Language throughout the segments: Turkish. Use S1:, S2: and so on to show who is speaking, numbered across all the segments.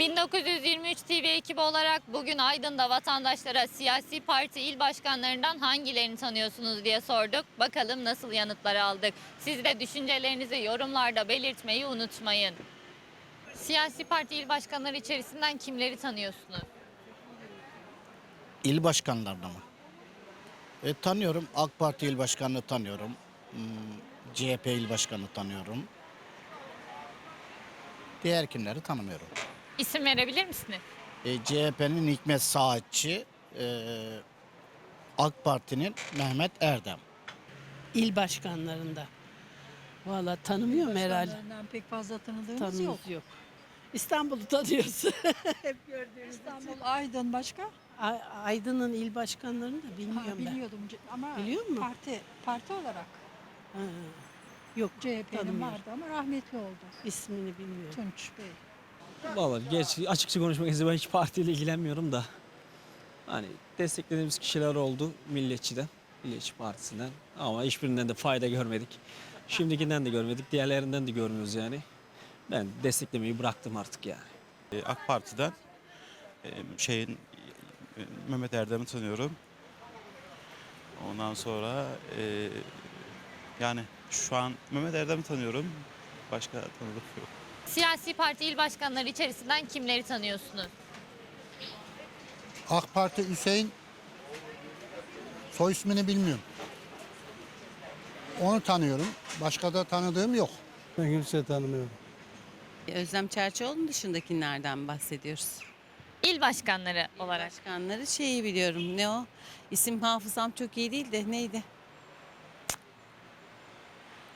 S1: 1923 TV ekibi olarak bugün Aydın'da vatandaşlara siyasi parti il başkanlarından hangilerini tanıyorsunuz diye sorduk. Bakalım nasıl yanıtlar aldık. Siz de düşüncelerinizi yorumlarda belirtmeyi unutmayın. Siyasi parti il başkanları içerisinden kimleri tanıyorsunuz?
S2: İl başkanlarına mı? E, tanıyorum. AK Parti il başkanını tanıyorum. Hmm, CHP il başkanını tanıyorum. Diğer kimleri tanımıyorum.
S1: İsim verebilir misiniz?
S2: E, CHP'nin Hikmet Saatçi, e, AK Parti'nin Mehmet Erdem.
S3: İl başkanlarında. Valla tanımıyorum herhalde.
S4: Başkanlarından pek fazla tanıdığımız
S3: Tanımız
S4: yok.
S3: yok. İstanbul'u tanıyoruz. Hep gördüğünüz
S4: İstanbul, Aydın başka?
S3: Ay- Aydın'ın il başkanlarını da
S4: Ha,
S3: bilmiyorum ben.
S4: biliyordum C- ama
S3: Biliyor musun?
S4: parti parti olarak
S3: Ha, Yok
S4: CHP'nin
S3: Tanımıyorum.
S4: vardı ama rahmetli oldu.
S3: ismini bilmiyorum.
S4: Tunç Bey.
S5: Vallahi geç açıkça konuşmak gerekirse ben hiç partiyle ilgilenmiyorum da. Hani desteklediğimiz kişiler oldu milliyetçiden, Milliyetçi Partisi'nden ama hiçbirinden de fayda görmedik. Şimdikinden de görmedik, diğerlerinden de görmüyoruz yani. Ben desteklemeyi bıraktım artık yani.
S6: E, AK Parti'den e, şeyin e, Mehmet Erdem'i tanıyorum. Ondan sonra e, yani şu an Mehmet Erdem'i tanıyorum. Başka tanıdık yok.
S1: Siyasi parti il başkanları içerisinden kimleri tanıyorsunuz?
S7: AK Parti Hüseyin soy ismini bilmiyorum. Onu tanıyorum. Başka da tanıdığım yok.
S8: Ben kimse tanımıyorum.
S9: Özlem Çerçioğlu'nun dışındakilerden bahsediyoruz.
S1: İl başkanları olarak.
S9: Başkanları şeyi biliyorum. Ne o? İsim hafızam çok iyi değil de neydi?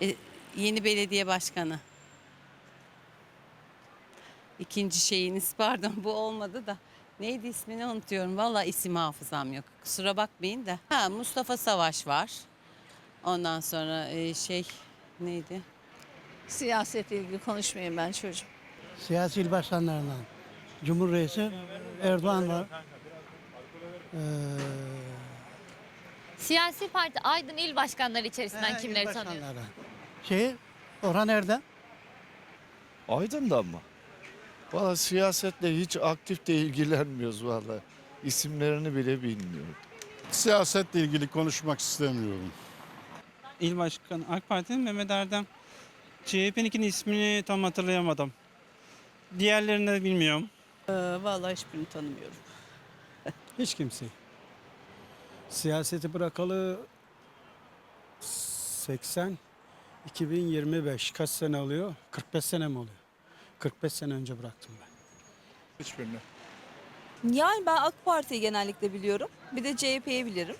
S9: E, yeni belediye başkanı. İkinci şeyiniz pardon bu olmadı da. Neydi ismini unutuyorum. Valla isim hafızam yok. Kusura bakmayın da. Ha Mustafa Savaş var. Ondan sonra e, şey neydi?
S10: Siyasetle ilgili konuşmayayım ben çocuğum.
S8: Siyasi il başkanlarından. Cumhur Reisi Erdoğan var. Ee,
S1: Siyasi parti Aydın il başkanları içerisinden kimleri tanıyorsunuz?
S8: başkanları. Şey, Orhan Erdem.
S11: Aydın'da mı? Valla siyasetle hiç aktif de ilgilenmiyoruz valla. İsimlerini bile bilmiyorum.
S7: Siyasetle ilgili konuşmak istemiyorum.
S12: İl Başkanı AK Parti'nin Mehmet Erdem. CHP'ninkinin ismini tam hatırlayamadım. Diğerlerini de bilmiyorum.
S3: Ee, vallahi hiçbirini tanımıyorum.
S8: Hiç kimse. Siyaseti bırakalı 80 2025 kaç sene oluyor? 45 sene mi oluyor? 45 sene önce bıraktım ben.
S11: Hiçbirini.
S10: Yani ben AK Parti'yi genellikle biliyorum. Bir de CHP'yi bilirim.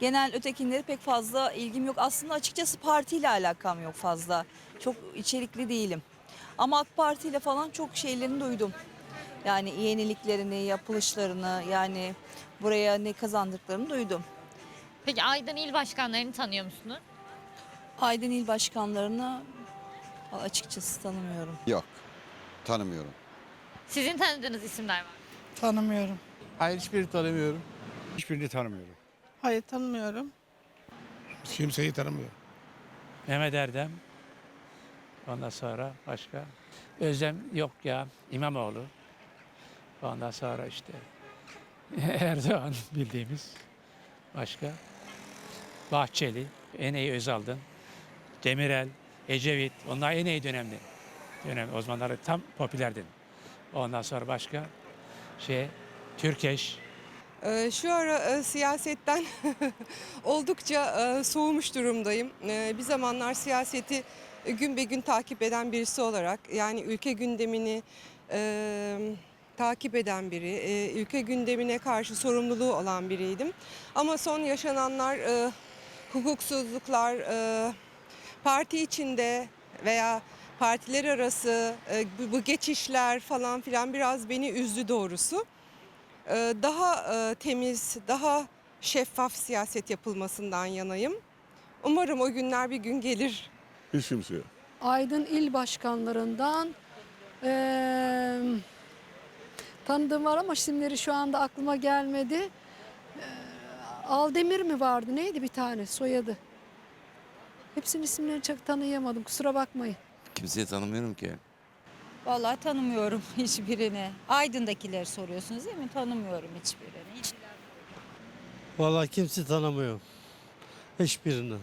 S10: Genel ötekinleri pek fazla ilgim yok. Aslında açıkçası partiyle alakam yok fazla. Çok içerikli değilim. Ama AK Parti ile falan çok şeylerini duydum. Yani yeniliklerini, yapılışlarını, yani buraya ne kazandıklarını duydum.
S1: Peki Aydın il başkanlarını tanıyor musunuz?
S10: Aydın il başkanlarını açıkçası tanımıyorum.
S7: Yok. Tanımıyorum.
S1: Sizin tanıdığınız isimler var.
S4: Tanımıyorum.
S8: Hayır hiçbirini tanımıyorum.
S7: Hiçbirini tanımıyorum.
S3: Hayır tanımıyorum.
S7: Kimseyi tanımıyorum.
S12: Mehmet Erdem. Ondan sonra başka. Özlem yok ya. İmamoğlu. Ondan sonra işte Erdoğan bildiğimiz. Başka. Bahçeli. Eneyi Özaldın. Demirel. Ecevit. Onlar en iyi dönemdi. Dönem o zamanları tam popülerdi. Ondan sonra başka şey Türkeş.
S4: Ee, Şu ara e, siyasetten oldukça e, soğumuş durumdayım. Ee, Bir zamanlar siyaseti gün be gün takip eden birisi olarak yani ülke gündemini e, takip eden biri, e, ülke gündemine karşı sorumluluğu olan biriydim. Ama son yaşananlar, e, hukuksuzluklar, e, parti içinde veya partiler arası e, bu- geçişler falan filan biraz beni üzdü doğrusu. Ee, daha e, temiz, daha şeffaf siyaset yapılmasından yanayım. Umarım o günler bir gün gelir.
S11: Hiç kimse yok.
S4: Aydın il başkanlarından eee tanıdığım var ama isimleri şu anda aklıma gelmedi. Eee, Aldemir mi vardı? Neydi bir tane soyadı? Hepsinin isimlerini çok tanıyamadım. Kusura bakmayın.
S11: Kimseyi tanımıyorum ki.
S13: Vallahi tanımıyorum hiçbirini. Aydın'dakileri soruyorsunuz değil mi? Tanımıyorum hiçbirini. Hiç
S8: Vallahi kimse tanımıyor. Hiçbirini.